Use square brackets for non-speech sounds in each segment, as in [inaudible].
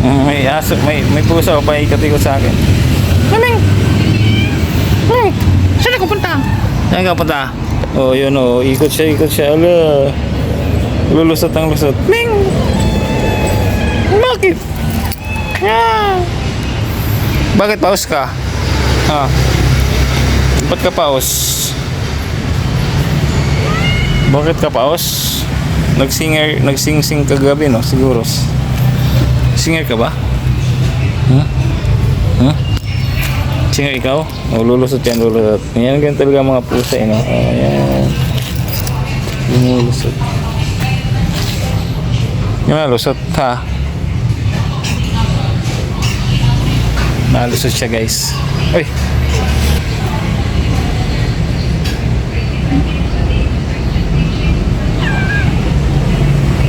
Mm, [laughs] may aso, may, may pusa o paikot-ikot sa akin. Maming! Maming! Saan ako punta? Saan ka punta? Oh, yun oh. Ikot siya, ikot siya. Ala. Lulusot ang lusot. Ming! Bakit? Ah. Bakit paus ka? Ha? Ba't ka paus? Bakit ka paus? Nagsinger, nagsing-sing kagabi, no? Siguro. Singer ka ba? Huh? Huh? Singer ikaw? O, lulusot yan, lulusot. Yan, ganyan talaga mga pusa, eh, no? O, yan. Lumulusot. Yan, lusot, ha? Nalusot siya, guys. Uy!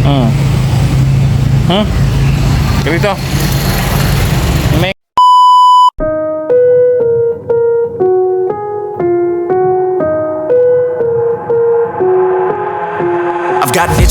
Hmm. Hmm? I've got itch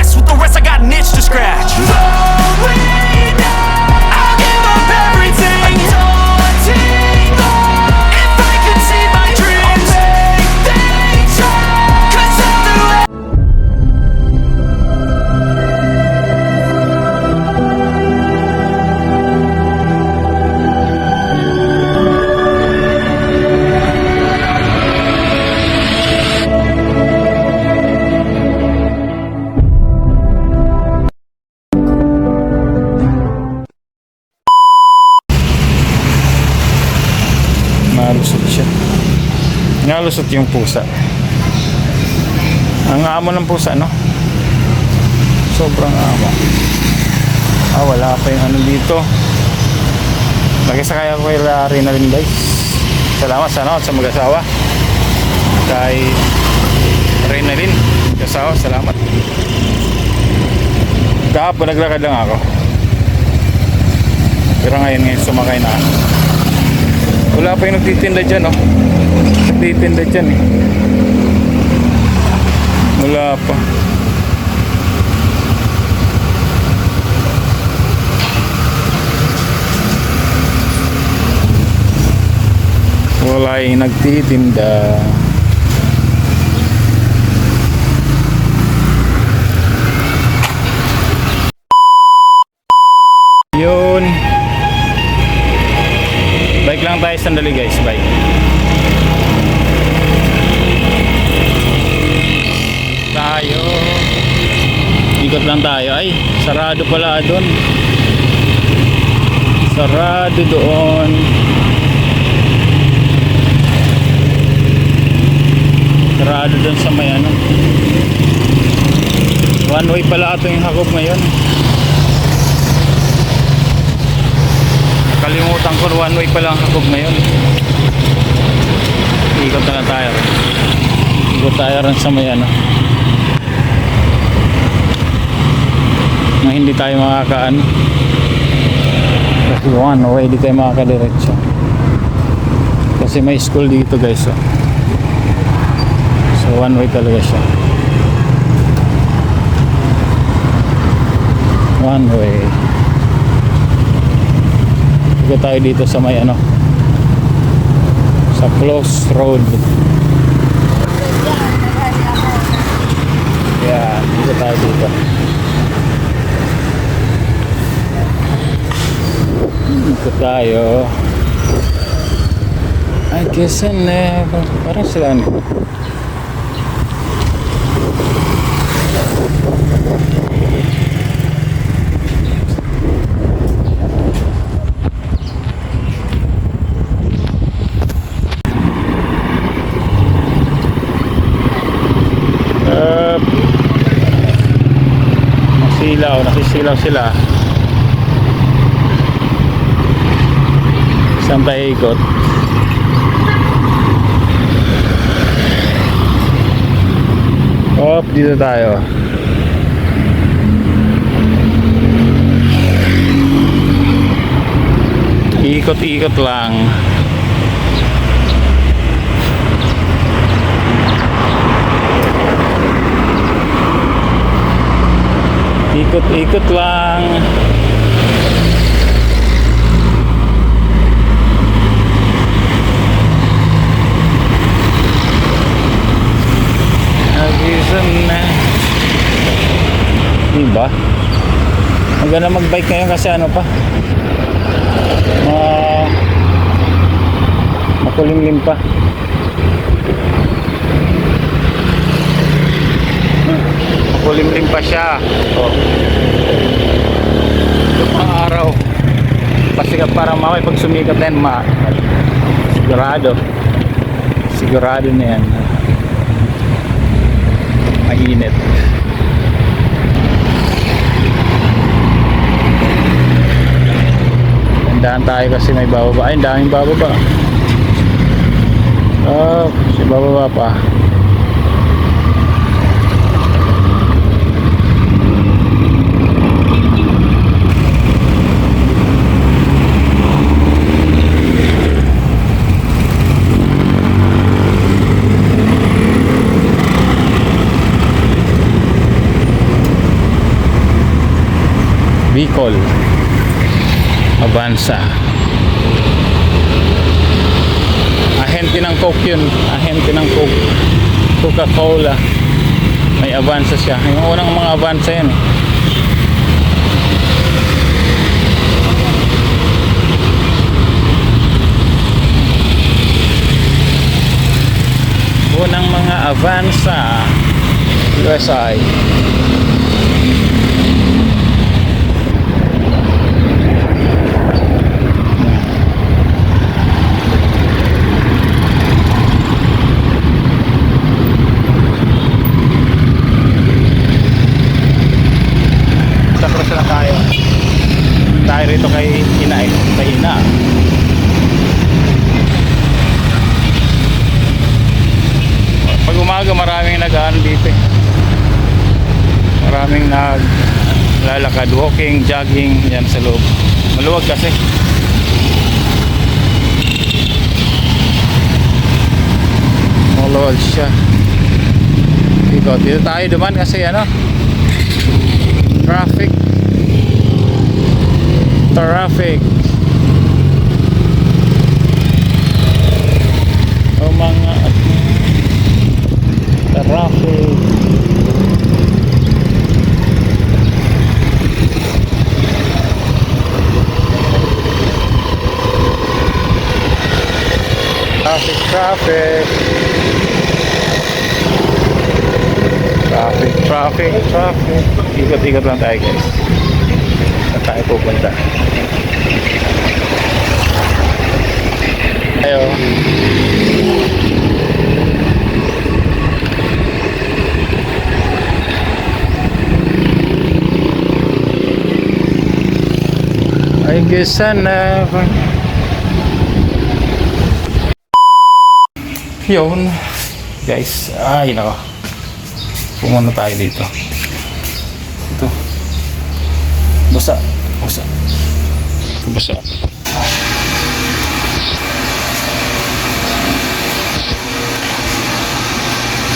obsessed with the rest, I got an itch to scratch. I'll give up everything. Nalusot siya. Nalusot yung pusa. Ang amo ng pusa, no? Sobrang amo. Ah, wala pa yung ano dito. Nagsakay ako kay Larry na rin, guys. Salamat sana sa mag-asawa. Kay Renalyn, mag-asawa, salamat. Kahapon naglakad lang ako. Pero ngayon ngayon sumakay na ako. Wala pa yung nagtitinda dyan, oh. Nagtitinda dyan, eh. Wala pa. Wala yung nagtitinda. Yun. Lang tayo sandali guys, bike. Tayo. Ikot lang tayo. Ay, sarado pala doon. Sarado doon. Sarado doon sa may ano. One way pala ito yung hakop ngayon. Kalimutan ko one way pa lang hakog ngayon. Ikot na lang tayo. Ikot tayo rin sa may ano. Na hindi tayo makakaan. Kasi one way, hindi tayo makakadiretso. Kasi may school dito guys. Oh. So one way talaga siya. One way. Dito tayo dito sa may ano sa close road. Yeah, dito tayo dito. Dito tayo. I guess I never. Parang sila ano. Uh, nasilaw, nasisilaw sila. Saan tayo ikot? Op, dito tayo. Ikot-ikot lang. Ikot-ikot lang. Agisan na. Diba? Maganda mag-bike ngayon kasi ano pa. Ma makulimlim pa. Makulimlim pa siya. Oh. Mga araw. Kasi para mamay pag sumikat na ma sigurado. Sigurado na yan. Mainit. Tandaan tayo kasi may bababa. Ay, daming bababa. Oh, si bababa pa. Bicol. Avanza. Ahente ng Coke yun. Ahente ng Coke. Coca-Cola. May Avanza siya. Yung unang mga Avanza yan. eh. Unang mga Avanza. USI. Tapos na tayo. Tayo rito kay Ina eh. Kay Ina. Pag umaga maraming nag-ano dito eh. Maraming nag lalakad, walking, jogging yan sa loob. Maluwag kasi. Maluwag siya. Dito, dito tayo duman kasi ano, traffic traffic o mga traffic. Traffic traffic. Traffic traffic traffic. Ikot-ikot lang tayo guys. Saan tayo pupunta? Ayo Guess I never yun. Guys ay nako. Pumunta tayo dito. Ito. Basa. Basa. Basa.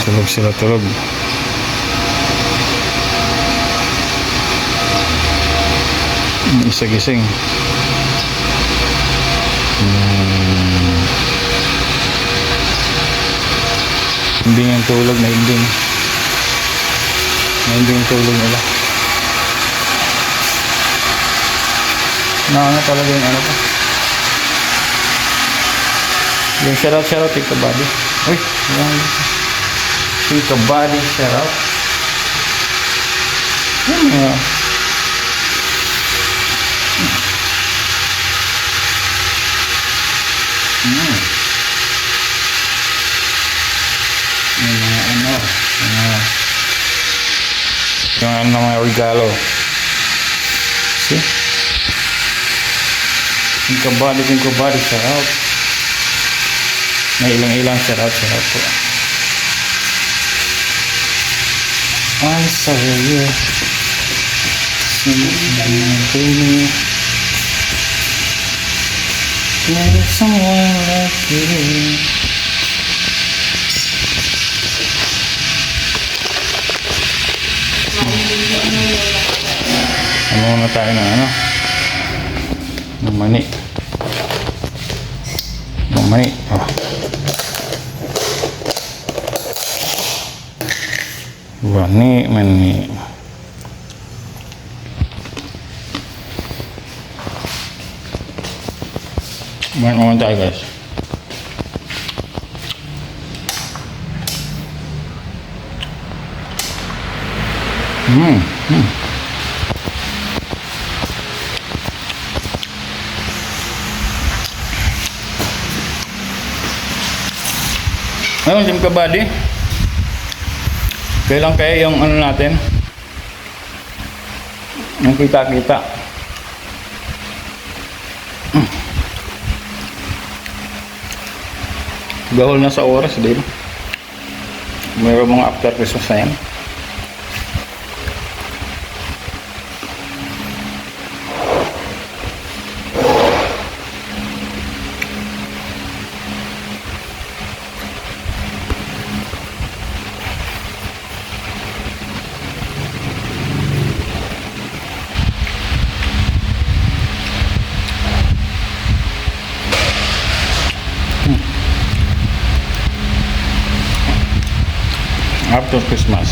Tulog sila tulog isa gising hmm. hindi yung tulog na hindi na hindi yung tulog nila Naano talaga yung ano pa. Yung shoutout shoutout Tito Buddy. Uy, yung Tito Buddy shoutout. Yan nga. Hmm. Yung mga ano, mga yung ano mga regalo. See? Yung kabali, yung kabali, sarap. May ilang-ilang sarap, sarap po. I saw you. Something There's someone like you. Ano muna tayo ng ano? Ng mani. Ng mani. Oh. Mani, mani. Kumain naman tayo guys. Hmm. Hmm. Ngayon, Jim Kabady. Kailan kaya yung ano natin? Yung kita-kita. Gahol na sa oras, di ba? Mayroong mga after Christmas na yan. After Christmas.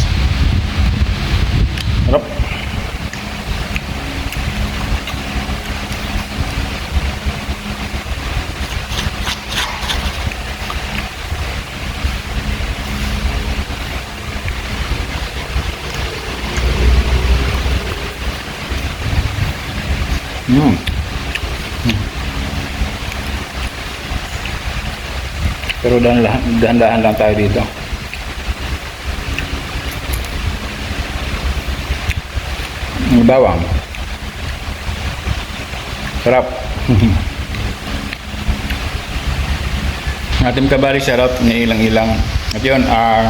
Harap. Mm. Pero dahan-dahan lang tayo dito. Yung bawang. Sarap. Ating kabali sarap ni ilang-ilang. At yun, ah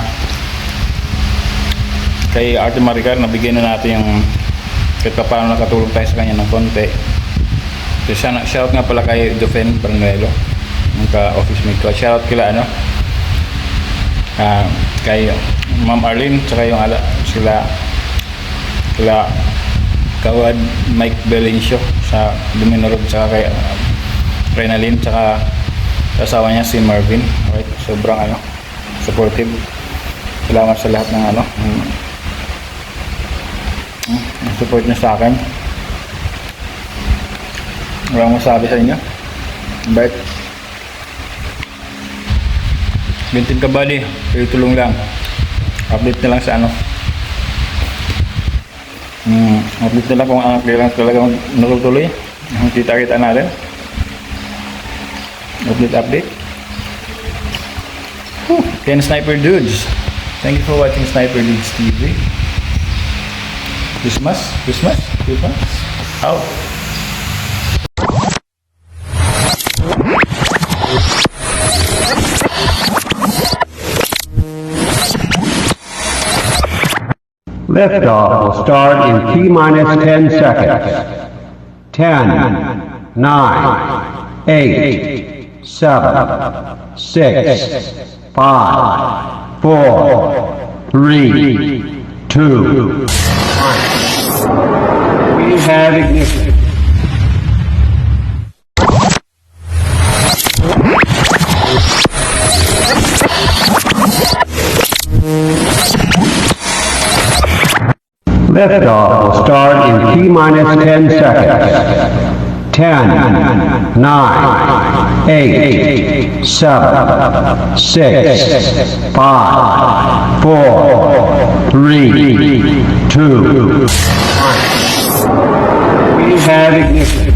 kay Ate Maricar, nabigyan na natin yung kahit pa paano nakatulong tayo sa kanya ng konti. So, sana, shout nga pala kay Dufen Barnuelo, yung ka-office mate ko. Shout kila ano, ah kay Ma'am Arlene, tsaka yung ala, sila, sila Kawad Mike Belencio sa Domino Road tsaka kay uh, Renalyn tsaka sa asawa niya si Marvin. Okay, sobrang ano supportive. Salamat sa lahat ng ano ng, ng support niyo sa akin. Walang masabi sa inyo. But Bintin Kabali kayo tulong lang. Update na lang sa ano Hmm, update nila kung ang clearance talaga natutuloy. Ang kita-kita natin. Update, update. Whew. Ken Sniper Dudes. Thank you for watching Sniper Dudes TV. Christmas? Christmas? Christmas? Out. Liftoff will start in T minus 10 seconds. 10, 9, 8, 7, 6, 5, 4, 3, 2, 1. We have ignition. Liftoff will start in T minus 10 seconds. 10, 9, 8, 7, 6, 5, 4, 3, 2, 1. We have ignition.